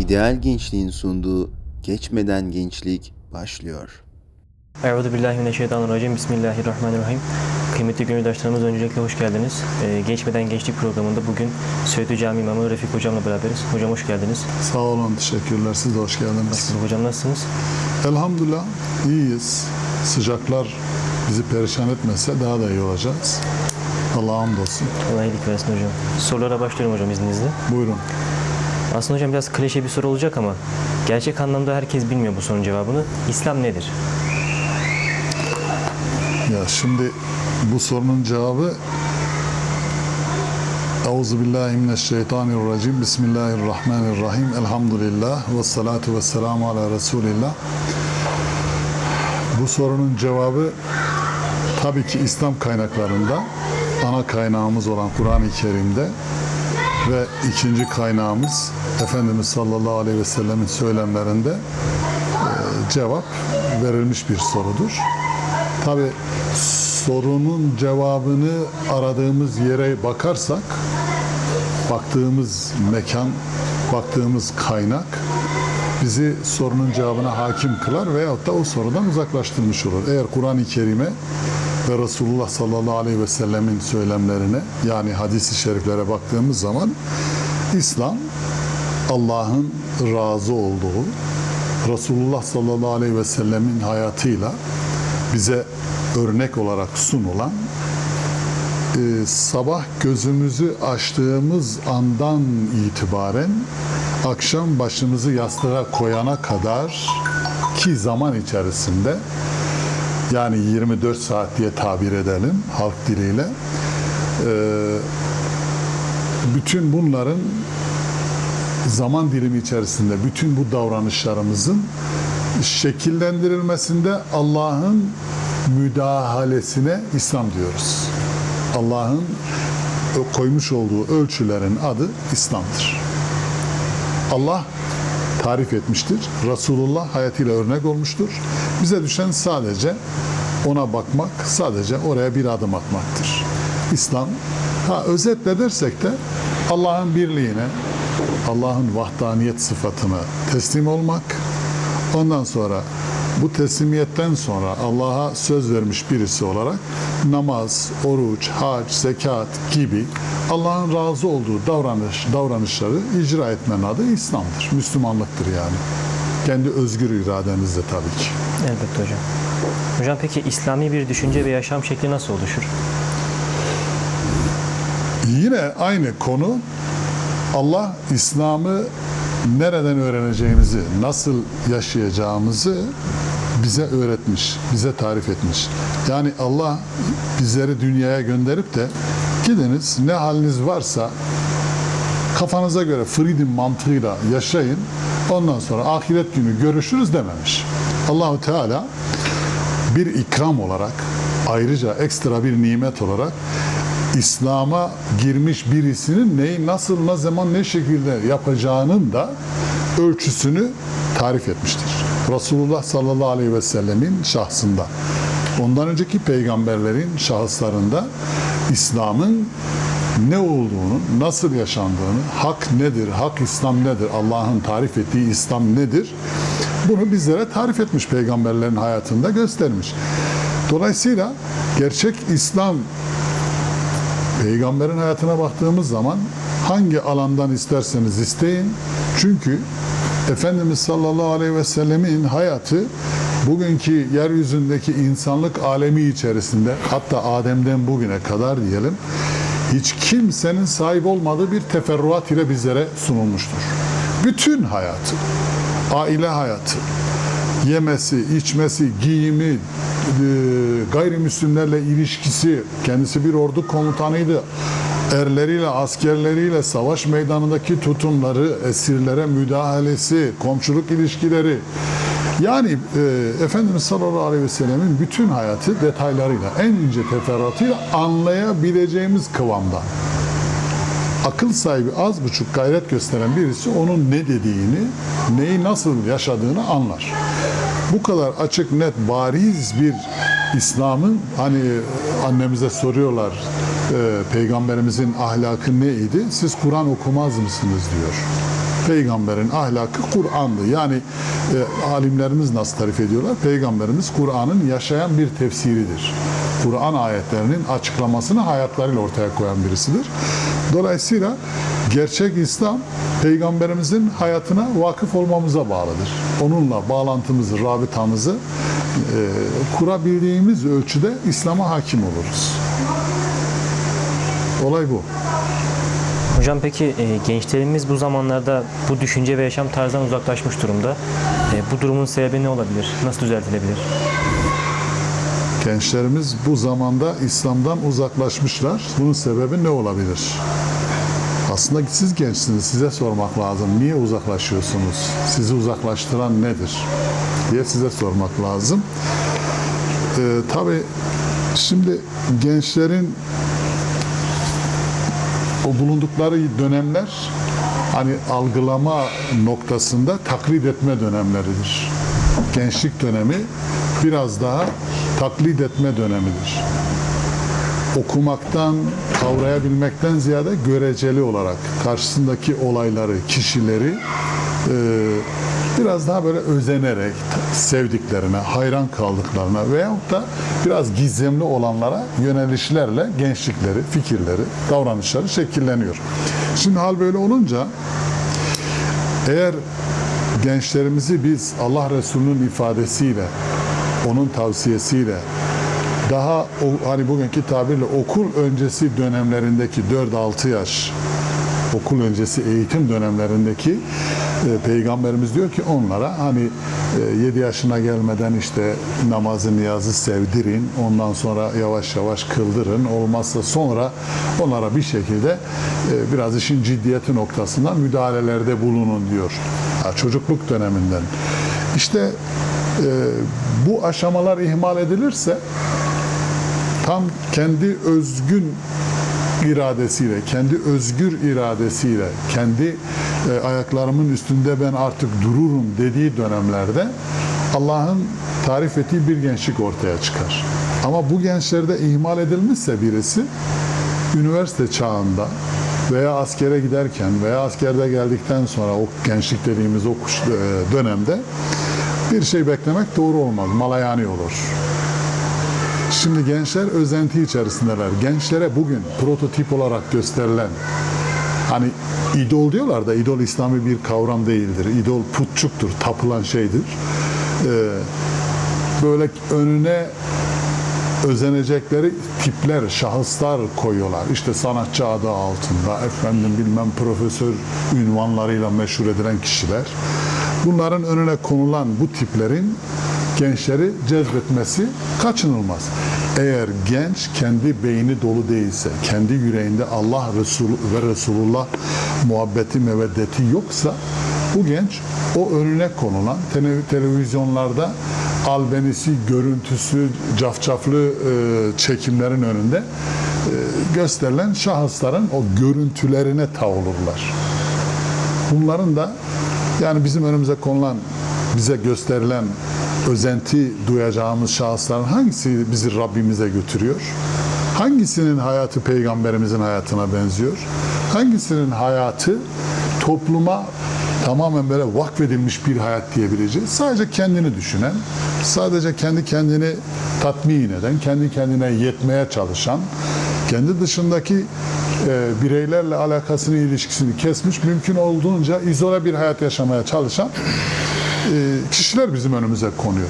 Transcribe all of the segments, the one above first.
İdeal Gençliğin sunduğu Geçmeden Gençlik başlıyor. Euzu billahi mineşşeytanirracim. Bismillahirrahmanirrahim. Kıymetli gönüldaşlarımız öncelikle hoş geldiniz. Ee, Geçmeden Gençlik programında bugün Söğütlü Cami İmamı Refik Hocam'la beraberiz. Hocam hoş geldiniz. Sağ olun, teşekkürler. Siz de hoş geldiniz. Hocam nasılsınız? Elhamdülillah iyiyiz. Sıcaklar bizi perişan etmese daha da iyi olacağız. Allah'a hamdolsun. Allah iyilik versin hocam. Sorulara başlıyorum hocam izninizle. Buyurun. Aslında hocam biraz klişe bir soru olacak ama gerçek anlamda herkes bilmiyor bu sorunun cevabını. İslam nedir? Ya şimdi bu sorunun cevabı Euzu billahi mineşşeytanirracim. Bismillahirrahmanirrahim. Elhamdülillah ve salatu ve selamu ala Resulillah. Bu sorunun cevabı tabii ki İslam kaynaklarında ana kaynağımız olan Kur'an-ı Kerim'de ve ikinci kaynağımız Efendimiz sallallahu aleyhi ve sellemin söylemlerinde e, cevap verilmiş bir sorudur. Tabi sorunun cevabını aradığımız yere bakarsak, baktığımız mekan, baktığımız kaynak bizi sorunun cevabına hakim kılar veyahut da o sorudan uzaklaştırmış olur. Eğer Kur'an-ı Kerim'e ve Resulullah sallallahu aleyhi ve sellemin söylemlerine yani hadisi şeriflere baktığımız zaman İslam Allah'ın razı olduğu, Resulullah sallallahu aleyhi ve sellemin hayatıyla bize örnek olarak sunulan e, sabah gözümüzü açtığımız andan itibaren akşam başımızı yastığa koyana kadar ki zaman içerisinde yani 24 saat diye tabir edelim halk diliyle e, bütün bunların zaman dilimi içerisinde bütün bu davranışlarımızın şekillendirilmesinde Allah'ın müdahalesine İslam diyoruz. Allah'ın koymuş olduğu ölçülerin adı İslam'dır. Allah tarif etmiştir. Resulullah hayatıyla örnek olmuştur. Bize düşen sadece ona bakmak, sadece oraya bir adım atmaktır. İslam, ha özetle dersek de Allah'ın birliğine, Allah'ın vahdaniyet sıfatına teslim olmak, ondan sonra bu teslimiyetten sonra Allah'a söz vermiş birisi olarak namaz, oruç, hac, zekat gibi Allah'ın razı olduğu davranış, davranışları icra etmenin adı İslam'dır. Müslümanlıktır yani. Kendi özgür iradenizle tabii ki. Elbette hocam. Hocam peki İslami bir düşünce ve yaşam şekli nasıl oluşur? Yine aynı konu Allah İslam'ı nereden öğreneceğimizi, nasıl yaşayacağımızı bize öğretmiş, bize tarif etmiş. Yani Allah bizleri dünyaya gönderip de gidiniz ne haliniz varsa kafanıza göre freedom mantığıyla yaşayın. Ondan sonra ahiret günü görüşürüz dememiş. Allahu Teala bir ikram olarak ayrıca ekstra bir nimet olarak İslam'a girmiş birisinin neyi nasıl ne zaman ne şekilde yapacağının da ölçüsünü tarif etmiştir. Resulullah sallallahu aleyhi ve sellemin şahsında. Ondan önceki peygamberlerin şahıslarında İslam'ın ne olduğunu, nasıl yaşandığını, hak nedir, hak İslam nedir, Allah'ın tarif ettiği İslam nedir? Bunu bizlere tarif etmiş peygamberlerin hayatında göstermiş. Dolayısıyla gerçek İslam peygamberin hayatına baktığımız zaman hangi alandan isterseniz isteyin. Çünkü Efendimiz sallallahu aleyhi ve sellemin hayatı bugünkü yeryüzündeki insanlık alemi içerisinde hatta Adem'den bugüne kadar diyelim hiç kimsenin sahip olmadığı bir teferruat ile bizlere sunulmuştur. Bütün hayatı, aile hayatı, yemesi, içmesi, giyimi, e, gayrimüslimlerle ilişkisi, kendisi bir ordu komutanıydı. Erleriyle, askerleriyle savaş meydanındaki tutumları, esirlere müdahalesi, komşuluk ilişkileri. Yani e, Efendimiz sallallahu aleyhi ve sellemin bütün hayatı detaylarıyla, en ince teferruatıyla anlayabileceğimiz kıvamda akıl sahibi az buçuk gayret gösteren birisi onun ne dediğini, neyi nasıl yaşadığını anlar. Bu kadar açık, net, bariz bir İslam'ın hani annemize soruyorlar e, peygamberimizin ahlakı neydi? Siz Kur'an okumaz mısınız diyor. Peygamberin ahlakı Kur'an'dı. Yani e, alimlerimiz nasıl tarif ediyorlar? Peygamberimiz Kur'an'ın yaşayan bir tefsiridir. Kur'an ayetlerinin açıklamasını hayatlarıyla ortaya koyan birisidir. Dolayısıyla gerçek İslam peygamberimizin hayatına vakıf olmamıza bağlıdır. Onunla bağlantımızı, rabıtamızı e, kurabildiğimiz ölçüde İslam'a hakim oluruz. Olay bu. Hocam peki e, gençlerimiz bu zamanlarda bu düşünce ve yaşam tarzından uzaklaşmış durumda. E, bu durumun sebebi ne olabilir? Nasıl düzeltilebilir? Gençlerimiz bu zamanda İslam'dan uzaklaşmışlar. Bunun sebebi ne olabilir? Aslında siz gençsiniz, size sormak lazım. Niye uzaklaşıyorsunuz? Sizi uzaklaştıran nedir? diye size sormak lazım. Ee, tabii şimdi gençlerin o bulundukları dönemler hani algılama noktasında taklit etme dönemleridir. Gençlik dönemi biraz daha taklit etme dönemidir. Okumaktan, kavrayabilmekten ziyade göreceli olarak karşısındaki olayları, kişileri e, biraz daha böyle özenerek sevdiklerine, hayran kaldıklarına veyahut da biraz gizemli olanlara yönelişlerle gençlikleri, fikirleri, davranışları şekilleniyor. Şimdi hal böyle olunca eğer gençlerimizi biz Allah Resulü'nün ifadesiyle, onun tavsiyesiyle daha hani bugünkü tabirle okul öncesi dönemlerindeki 4-6 yaş okul öncesi eğitim dönemlerindeki e, peygamberimiz diyor ki onlara hani e, 7 yaşına gelmeden işte namazı niyazı sevdirin ondan sonra yavaş yavaş kıldırın olmazsa sonra onlara bir şekilde e, biraz işin ciddiyeti noktasında müdahalelerde bulunun diyor. Ha, çocukluk döneminden. İşte e, bu aşamalar ihmal edilirse tam kendi özgün iradesiyle, kendi özgür iradesiyle, kendi e, ayaklarımın üstünde ben artık dururum dediği dönemlerde Allah'ın tarif ettiği bir gençlik ortaya çıkar. Ama bu gençlerde ihmal edilmişse birisi üniversite çağında veya askere giderken veya askerde geldikten sonra o gençlik dediğimiz o e, dönemde bir şey beklemek doğru olmaz. Malayani olur. Şimdi gençler özenti içerisindeler. Gençlere bugün prototip olarak gösterilen hani idol diyorlar da idol İslami bir kavram değildir. İdol putçuktur, tapılan şeydir. Ee, böyle önüne özenecekleri tipler, şahıslar koyuyorlar. İşte sanatçı adı altında, efendim bilmem profesör ünvanlarıyla meşhur edilen kişiler. Bunların önüne konulan bu tiplerin gençleri cezbetmesi kaçınılmaz. Eğer genç kendi beyni dolu değilse, kendi yüreğinde Allah Resulü ve Resulullah muhabbeti, meveddeti yoksa bu genç o önüne konulan tele- televizyonlarda albenisi, görüntüsü, cafcaflı e, çekimlerin önünde e, gösterilen şahısların o görüntülerine tav olurlar. Bunların da yani bizim önümüze konulan, bize gösterilen özenti duyacağımız şahısların hangisi bizi Rabbimize götürüyor? Hangisinin hayatı peygamberimizin hayatına benziyor? Hangisinin hayatı topluma tamamen böyle vakfedilmiş bir hayat diyebileceğiz. Sadece kendini düşünen, sadece kendi kendini tatmin eden, kendi kendine yetmeye çalışan, kendi dışındaki e, bireylerle alakasını, ilişkisini kesmiş, mümkün olduğunca izole bir hayat yaşamaya çalışan kişiler bizim önümüze konuyor.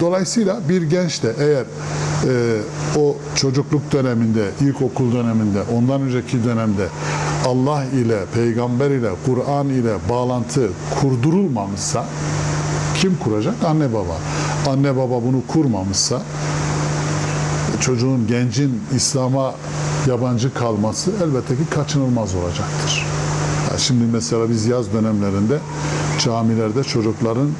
Dolayısıyla bir genç de eğer e, o çocukluk döneminde, ilkokul döneminde, ondan önceki dönemde Allah ile, peygamber ile, Kur'an ile bağlantı kurdurulmamışsa kim kuracak? Anne baba. Anne baba bunu kurmamışsa çocuğun, gencin İslam'a yabancı kalması elbette ki kaçınılmaz olacaktır. Şimdi mesela biz yaz dönemlerinde camilerde çocukların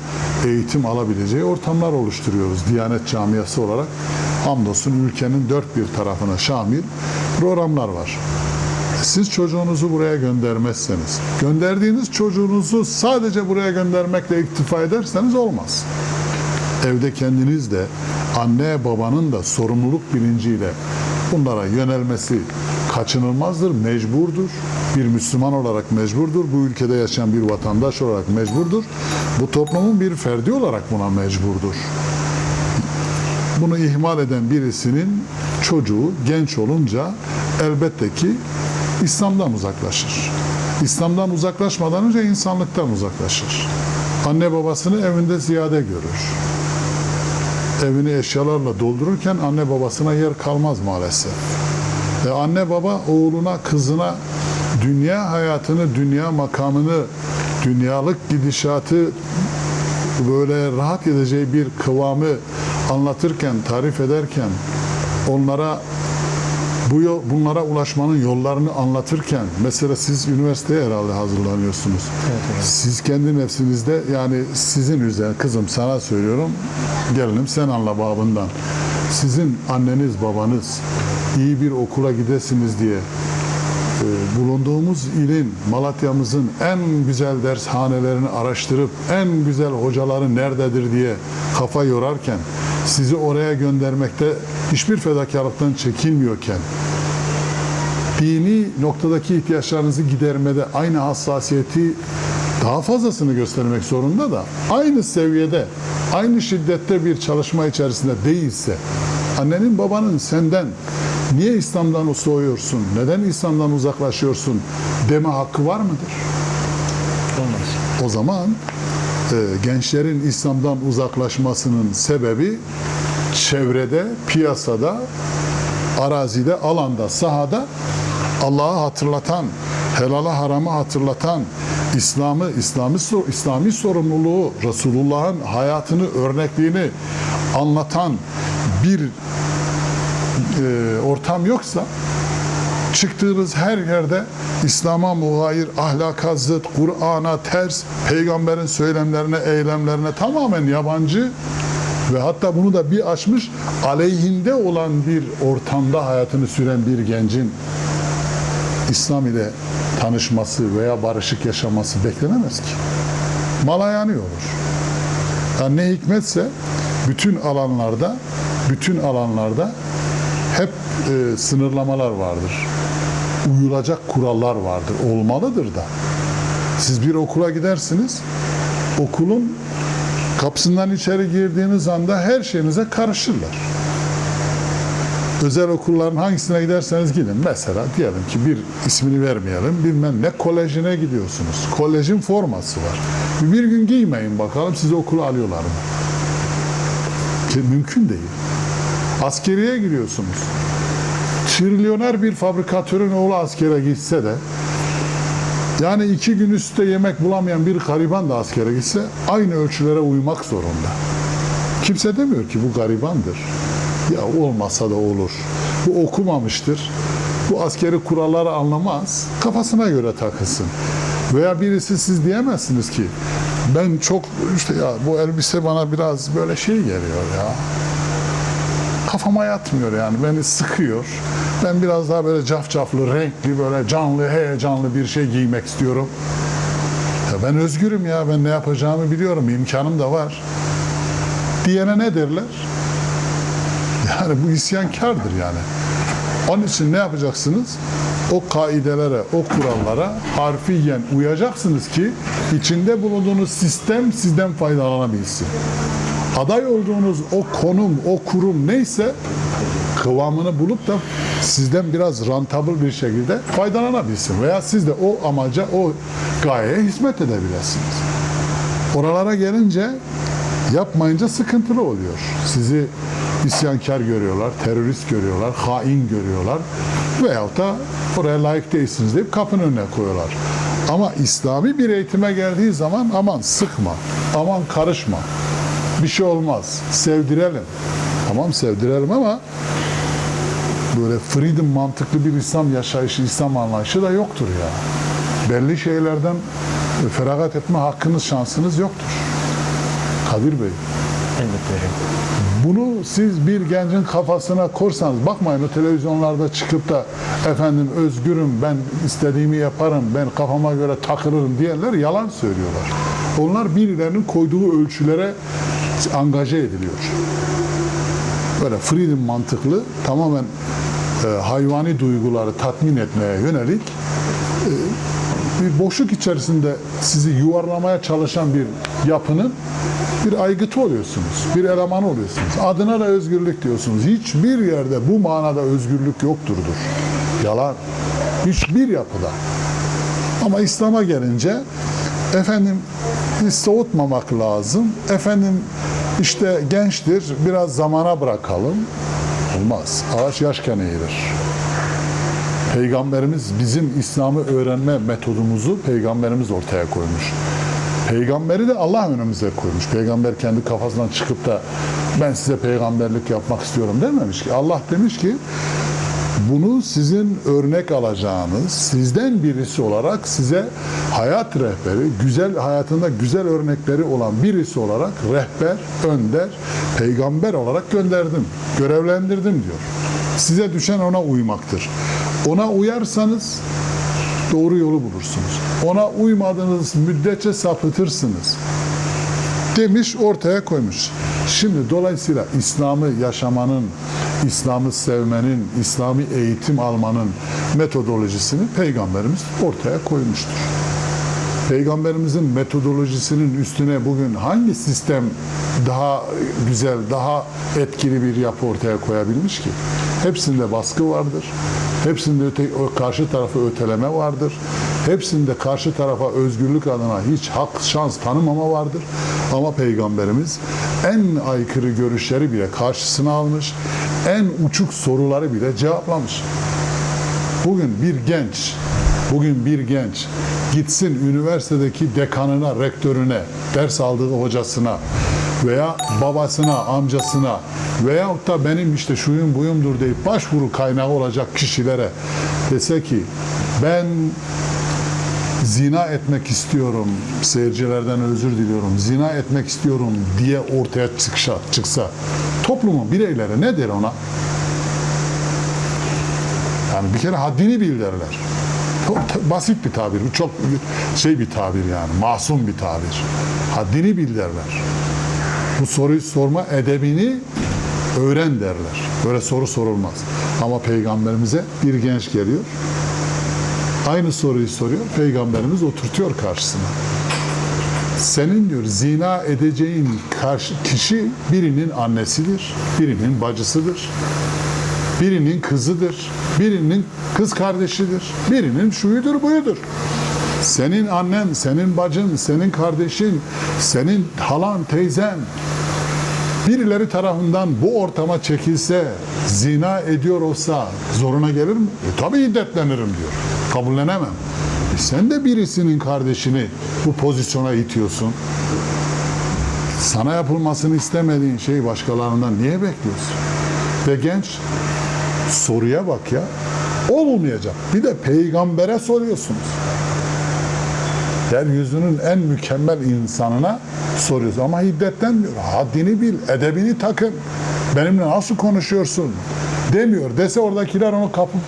eğitim alabileceği ortamlar oluşturuyoruz. Diyanet camiası olarak hamdolsun ülkenin dört bir tarafına şamil programlar var. Siz çocuğunuzu buraya göndermezseniz, gönderdiğiniz çocuğunuzu sadece buraya göndermekle iktifa ederseniz olmaz. Evde kendiniz de anne babanın da sorumluluk bilinciyle bunlara yönelmesi kaçınılmazdır, mecburdur. Bir Müslüman olarak mecburdur. Bu ülkede yaşayan bir vatandaş olarak mecburdur. Bu toplumun bir ferdi olarak buna mecburdur. Bunu ihmal eden birisinin çocuğu genç olunca elbette ki İslam'dan uzaklaşır. İslam'dan uzaklaşmadan önce insanlıktan uzaklaşır. Anne babasını evinde ziyade görür. Evini eşyalarla doldururken anne babasına yer kalmaz maalesef. Ve anne baba oğluna, kızına dünya hayatını, dünya makamını, dünyalık gidişatı böyle rahat edeceği bir kıvamı anlatırken, tarif ederken onlara bu yol, bunlara ulaşmanın yollarını anlatırken mesela siz üniversiteye herhalde hazırlanıyorsunuz. Evet hocam. Siz kendi nefsinizde yani sizin üzerine kızım sana söylüyorum gelinim sen anla babından. Sizin anneniz babanız iyi bir okula gidesiniz diye e, bulunduğumuz ilin, Malatya'mızın en güzel dershanelerini araştırıp en güzel hocaları nerededir diye kafa yorarken sizi oraya göndermekte hiçbir fedakarlıktan çekinmiyorken dini noktadaki ihtiyaçlarınızı gidermede aynı hassasiyeti daha fazlasını göstermek zorunda da aynı seviyede, aynı şiddette bir çalışma içerisinde değilse annenin babanın senden niye İslam'dan soğuyorsun, neden İslam'dan uzaklaşıyorsun deme hakkı var mıdır? Olmaz. O zaman e, gençlerin İslam'dan uzaklaşmasının sebebi çevrede, piyasada, arazide, alanda, sahada Allah'ı hatırlatan, helala haramı hatırlatan, İslam'ı, İslami, İslami sorumluluğu, Resulullah'ın hayatını, örnekliğini anlatan bir e, ortam yoksa çıktığınız her yerde İslam'a muhayir, ahlaka zıt, Kur'an'a ters, peygamberin söylemlerine, eylemlerine tamamen yabancı ve hatta bunu da bir açmış aleyhinde olan bir ortamda hayatını süren bir gencin İslam ile tanışması veya barışık yaşaması beklenemez ki. Malayani olur. Yani ne hikmetse bütün alanlarda bütün alanlarda hep e, sınırlamalar vardır. Uyulacak kurallar vardır. Olmalıdır da. Siz bir okula gidersiniz. Okulun kapısından içeri girdiğiniz anda her şeyinize karışırlar. Özel okulların hangisine giderseniz gidin. Mesela diyelim ki bir ismini vermeyelim. Bilmem ne kolejine gidiyorsunuz. Kolejin forması var. Bir gün giymeyin bakalım sizi okula alıyorlar mı? Ki mümkün değil. Askeriye giriyorsunuz. Trilyoner bir fabrikatörün oğlu askere gitse de yani iki gün üstte yemek bulamayan bir gariban da askere gitse aynı ölçülere uymak zorunda. Kimse demiyor ki bu garibandır. Ya olmasa da olur. Bu okumamıştır. Bu askeri kuralları anlamaz. Kafasına göre takılsın. Veya birisi siz diyemezsiniz ki ben çok işte ya bu elbise bana biraz böyle şey geliyor ya kafama yatmıyor yani beni sıkıyor. Ben biraz daha böyle cafcaflı, renkli, böyle canlı, heyecanlı bir şey giymek istiyorum. Ya ben özgürüm ya, ben ne yapacağımı biliyorum, imkanım da var. Diyene ne derler? Yani bu isyankardır yani. Onun için ne yapacaksınız? O kaidelere, o kurallara harfiyen uyacaksınız ki içinde bulunduğunuz sistem sizden faydalanabilsin aday olduğunuz o konum, o kurum neyse kıvamını bulup da sizden biraz rentable bir şekilde faydalanabilsin veya siz de o amaca, o gayeye hizmet edebilirsiniz. Oralara gelince yapmayınca sıkıntılı oluyor. Sizi isyankar görüyorlar, terörist görüyorlar, hain görüyorlar veyahut da oraya layık değilsiniz deyip kapının önüne koyuyorlar. Ama İslami bir eğitime geldiği zaman aman sıkma, aman karışma bir şey olmaz. Sevdirelim. Tamam sevdirelim ama böyle freedom mantıklı bir İslam yaşayışı, İslam anlayışı da yoktur ya. Belli şeylerden feragat etme hakkınız, şansınız yoktur. Kadir Bey, hocam. bunu siz bir gencin kafasına korsanız, bakmayın o televizyonlarda çıkıp da efendim özgürüm, ben istediğimi yaparım, ben kafama göre takılırım diyenler yalan söylüyorlar. Onlar birilerinin koyduğu ölçülere angaje ediliyor. Böyle freedom mantıklı, tamamen e, hayvani duyguları tatmin etmeye yönelik e, bir boşluk içerisinde sizi yuvarlamaya çalışan bir yapının bir aygıtı oluyorsunuz, bir eleman oluyorsunuz. Adına da özgürlük diyorsunuz. Hiçbir yerde bu manada özgürlük yokturdur. Yalan. Hiçbir yapıda. Ama İslam'a gelince efendim soğutmamak lazım. Efendim işte gençtir biraz zamana bırakalım. Olmaz. Ağaç yaşken eğilir. Peygamberimiz bizim İslam'ı öğrenme metodumuzu peygamberimiz ortaya koymuş. Peygamberi de Allah önümüze koymuş. Peygamber kendi kafasından çıkıp da ben size peygamberlik yapmak istiyorum dememiş ki. Allah demiş ki bunu sizin örnek alacağınız, sizden birisi olarak size hayat rehberi, güzel hayatında güzel örnekleri olan birisi olarak rehber, önder, peygamber olarak gönderdim, görevlendirdim diyor. Size düşen ona uymaktır. Ona uyarsanız doğru yolu bulursunuz. Ona uymadığınız müddetçe sapıtırsınız demiş ortaya koymuş. Şimdi dolayısıyla İslam'ı yaşamanın, İslam'ı sevmenin, İslami eğitim almanın metodolojisini Peygamberimiz ortaya koymuştur. Peygamberimizin metodolojisinin üstüne bugün hangi sistem daha güzel, daha etkili bir yapı ortaya koyabilmiş ki? Hepsinde baskı vardır. Hepsinde öte, karşı tarafı öteleme vardır. Hepsinde karşı tarafa özgürlük adına hiç hak, şans tanımama vardır. Ama Peygamberimiz en aykırı görüşleri bile karşısına almış, en uçuk soruları bile cevaplamış. Bugün bir genç, bugün bir genç gitsin üniversitedeki dekanına, rektörüne, ders aldığı hocasına veya babasına, amcasına veyahut da benim işte şuyum buyumdur deyip başvuru kaynağı olacak kişilere dese ki ben zina etmek istiyorum, seyircilerden özür diliyorum, zina etmek istiyorum diye ortaya çıksa, çıksa toplumun bireyleri ne der ona? Yani bir kere haddini bil derler. Çok ta- basit bir tabir. Çok şey bir tabir yani. Masum bir tabir. Haddini bil derler. Bu soruyu sorma edebini öğren derler. Böyle soru sorulmaz. Ama peygamberimize bir genç geliyor. Aynı soruyu soruyor. Peygamberimiz oturtuyor karşısına. Senin diyor zina edeceğin karşı kişi birinin annesidir, birinin bacısıdır, birinin kızıdır, birinin kız kardeşidir, birinin şuyudur buyudur. Senin annen, senin bacın, senin kardeşin, senin halan, teyzen birileri tarafından bu ortama çekilse, zina ediyor olsa zoruna gelir mi? E, tabii iddetlenirim diyor. Kabullenemem. E, sen de birisinin kardeşini bu pozisyona itiyorsun. Sana yapılmasını istemediğin şeyi başkalarından niye bekliyorsun? Ve genç soruya bak ya. Olmayacak. Bir de peygambere soruyorsunuz. Yeryüzünün en mükemmel insanına soruyoruz. Ama hiddetlenmiyor. Haddini bil, edebini takın. Benimle nasıl konuşuyorsun demiyor. Dese oradakiler onu kapıp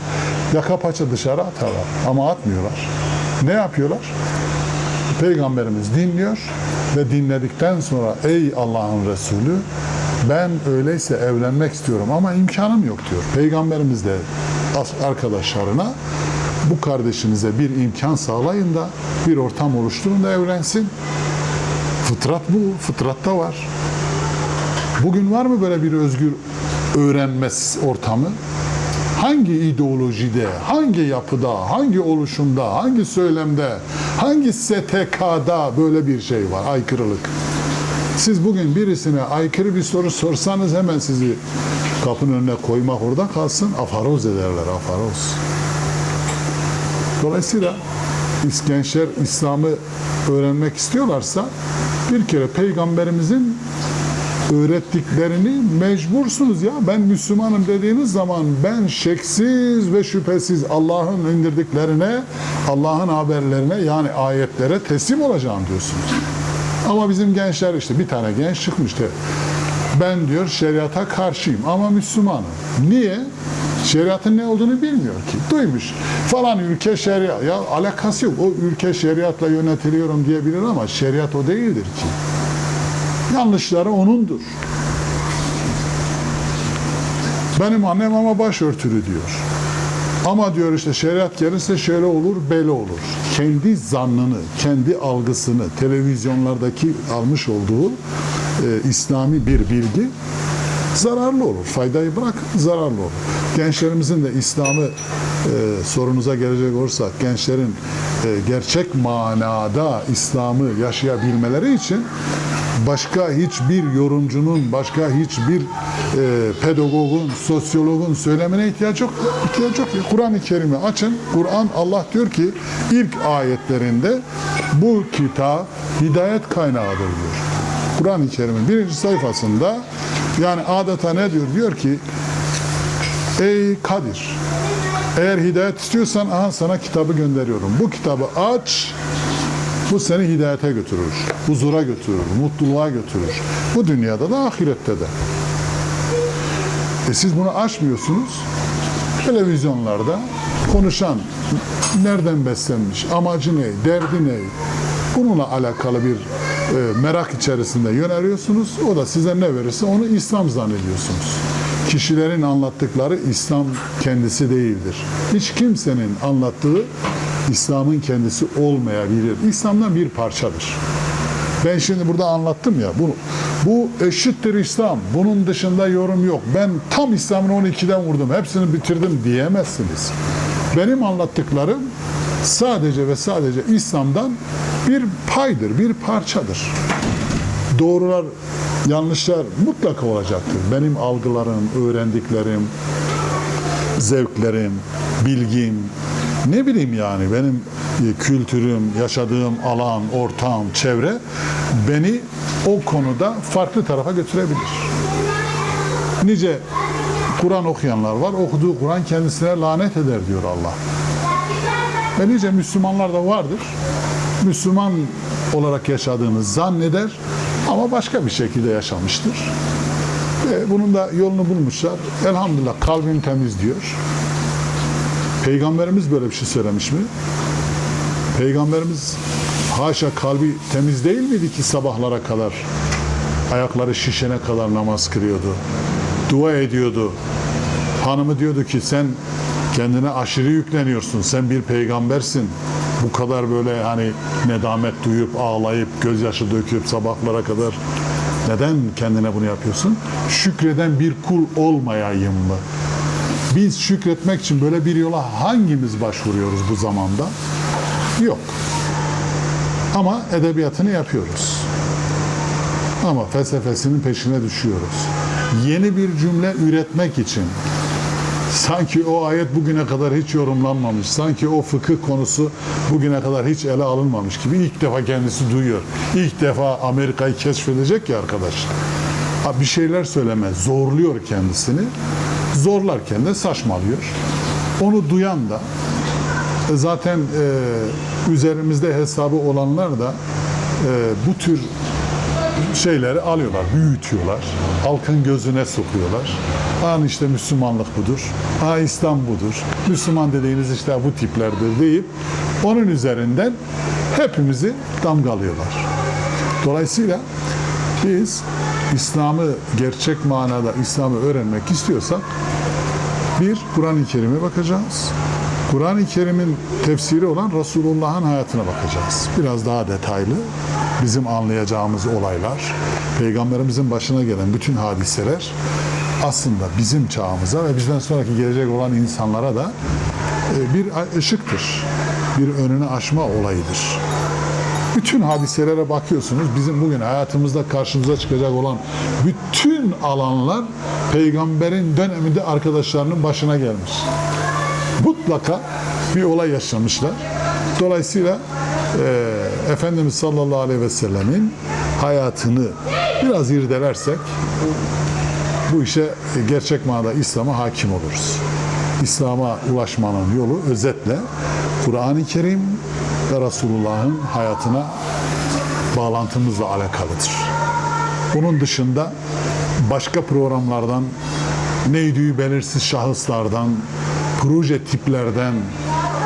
yaka paça dışarı atarlar. Ama atmıyorlar. Ne yapıyorlar? Peygamberimiz dinliyor ve dinledikten sonra ey Allah'ın Resulü ben öyleyse evlenmek istiyorum ama imkanım yok diyor. Peygamberimiz de arkadaşlarına bu kardeşinize bir imkan sağlayın da bir ortam oluşturun da evlensin. Fıtrat bu, fıtratta var. Bugün var mı böyle bir özgür öğrenme ortamı? Hangi ideolojide, hangi yapıda, hangi oluşumda, hangi söylemde, hangi STK'da böyle bir şey var, aykırılık? Siz bugün birisine aykırı bir soru sorsanız hemen sizi kapının önüne koymak orada kalsın, afaroz ederler, afaroz. Dolayısıyla gençler İslam'ı öğrenmek istiyorlarsa bir kere peygamberimizin öğrettiklerini mecbursunuz ya. Ben Müslümanım dediğiniz zaman ben şeksiz ve şüphesiz Allah'ın indirdiklerine, Allah'ın haberlerine yani ayetlere teslim olacağım diyorsunuz. Ama bizim gençler işte bir tane genç çıkmıştı. Ben diyor şeriata karşıyım ama Müslümanım. Niye? Şeriatın ne olduğunu bilmiyor ki. Duymuş. Falan ülke şeriat. Ya alakası yok. O ülke şeriatla yönetiliyorum diyebilir ama şeriat o değildir ki. Yanlışları onundur. Benim annem ama başörtülü diyor. Ama diyor işte şeriat gelirse şöyle olur, böyle olur. Kendi zannını, kendi algısını televizyonlardaki almış olduğu e, İslami bir bilgi zararlı olur. Faydayı bırak zararlı olur. Gençlerimizin de İslam'ı e, sorunuza gelecek olursak gençlerin e, gerçek manada İslam'ı yaşayabilmeleri için başka hiçbir yorumcunun, başka hiçbir e, pedagogun, sosyologun söylemine ihtiyaç yok. İhtiyaç yok. Kur'an-ı Kerim'i açın. Kur'an Allah diyor ki ilk ayetlerinde bu kitap hidayet kaynağıdır diyor. Kur'an-ı Kerim'in birinci sayfasında yani adeta ne diyor? Diyor ki Ey Kadir eğer hidayet istiyorsan aha sana kitabı gönderiyorum. Bu kitabı aç bu seni hidayete götürür, huzura götürür, mutluluğa götürür. Bu dünyada da ahirette de. E siz bunu açmıyorsunuz. Televizyonlarda konuşan nereden beslenmiş, amacı ne, derdi ne, bununla alakalı bir e, merak içerisinde yöneliyorsunuz. O da size ne verirse onu İslam zannediyorsunuz. Kişilerin anlattıkları İslam kendisi değildir. Hiç kimsenin anlattığı İslam'ın kendisi olmayabilir. İslam'dan bir parçadır. Ben şimdi burada anlattım ya bunu. Bu eşittir İslam. Bunun dışında yorum yok. Ben tam İslam'ın 12'den vurdum. Hepsini bitirdim diyemezsiniz. Benim anlattıklarım sadece ve sadece İslam'dan bir paydır, bir parçadır. Doğrular, yanlışlar mutlaka olacaktır. Benim algılarım, öğrendiklerim, zevklerim, bilgim, ne bileyim yani benim e, kültürüm, yaşadığım alan, ortam, çevre beni o konuda farklı tarafa götürebilir. Nice Kur'an okuyanlar var. Okuduğu Kur'an kendisine lanet eder diyor Allah. Ve nice Müslümanlar da vardır. Müslüman olarak yaşadığını zanneder ama başka bir şekilde yaşamıştır. Ve bunun da yolunu bulmuşlar. Elhamdülillah kalbim temiz diyor. Peygamberimiz böyle bir şey söylemiş mi? Peygamberimiz haşa kalbi temiz değil miydi ki sabahlara kadar ayakları şişene kadar namaz kılıyordu. Dua ediyordu. Hanımı diyordu ki sen kendine aşırı yükleniyorsun. Sen bir peygambersin. Bu kadar böyle hani nedamet duyup ağlayıp gözyaşı döküp sabahlara kadar neden kendine bunu yapıyorsun? Şükreden bir kul olmayayım mı? Biz şükretmek için böyle bir yola hangimiz başvuruyoruz bu zamanda? Yok. Ama edebiyatını yapıyoruz. Ama felsefesinin peşine düşüyoruz. Yeni bir cümle üretmek için sanki o ayet bugüne kadar hiç yorumlanmamış, sanki o fıkıh konusu bugüne kadar hiç ele alınmamış gibi ilk defa kendisi duyuyor. İlk defa Amerika'yı keşfedecek ya arkadaş. Bir şeyler söyleme, zorluyor kendisini. Zorlarken de saçmalıyor. Onu duyan da e, zaten e, üzerimizde hesabı olanlar da e, bu tür şeyleri alıyorlar, büyütüyorlar. Halkın gözüne sokuyorlar. An işte Müslümanlık budur. Ha İslam budur. Müslüman dediğiniz işte bu tiplerdir deyip onun üzerinden hepimizi damgalıyorlar. Dolayısıyla biz İslam'ı gerçek manada İslam'ı öğrenmek istiyorsak bir Kur'an-ı Kerim'e bakacağız. Kur'an-ı Kerim'in tefsiri olan Resulullah'ın hayatına bakacağız. Biraz daha detaylı bizim anlayacağımız olaylar, Peygamberimizin başına gelen bütün hadiseler aslında bizim çağımıza ve bizden sonraki gelecek olan insanlara da e, bir ışıktır. Bir önünü aşma olayıdır. Bütün hadiselere bakıyorsunuz. Bizim bugün hayatımızda karşımıza çıkacak olan bütün alanlar peygamberin döneminde arkadaşlarının başına gelmiş. Mutlaka bir olay yaşamışlar. Dolayısıyla e, Efendimiz sallallahu aleyhi ve sellemin hayatını biraz irdelersek bu işe gerçek manada İslam'a hakim oluruz. İslam'a ulaşmanın yolu özetle Kur'an-ı Kerim ve Resulullah'ın hayatına bağlantımızla alakalıdır. Bunun dışında başka programlardan, neydi belirsiz şahıslardan, proje tiplerden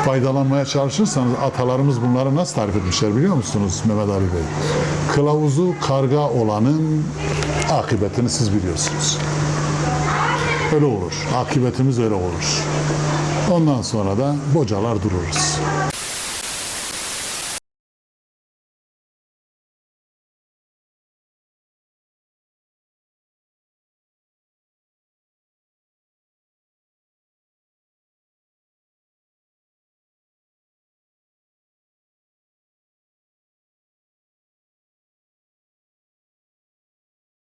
faydalanmaya çalışırsanız atalarımız bunları nasıl tarif etmişler biliyor musunuz Mehmet Ali Bey? Kılavuzu karga olanın akıbetini siz biliyorsunuz. öyle olur. Akıbetimiz öyle olur. Ondan sonra da bocalar dururuz.